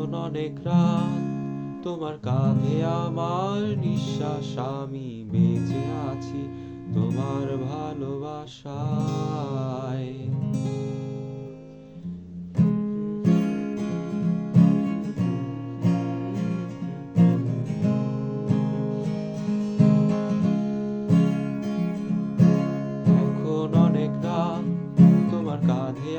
এখন অনেক রাত, তোমার কাঁধে আমার নিঃশ্বাস, আমি বেঁচে আছি তোমার ভালোবাসায়। এখন অনেক রাত, তোমার কাঁধে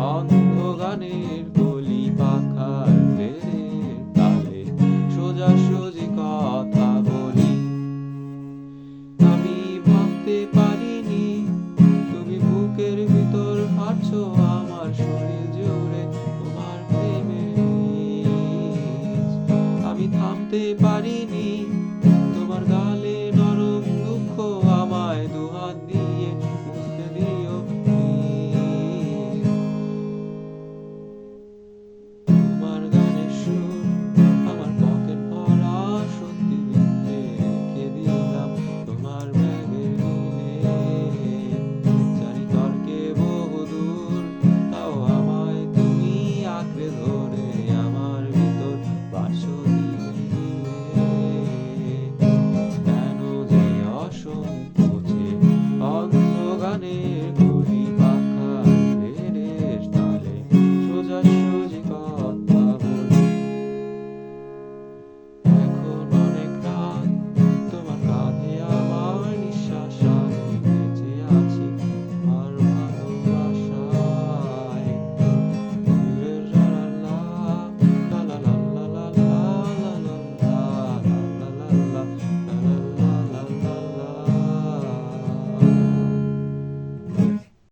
অন্ধগানের গানের কলি পাখার বেড়ের তালে সোজা সোজি কথা বলি। আমি ভাবতে পারিনি, তুমি বুকের ভিতর ফাটছো আমার শরীর জোরে তোমার প্রেমে আমি থামতে পারিনি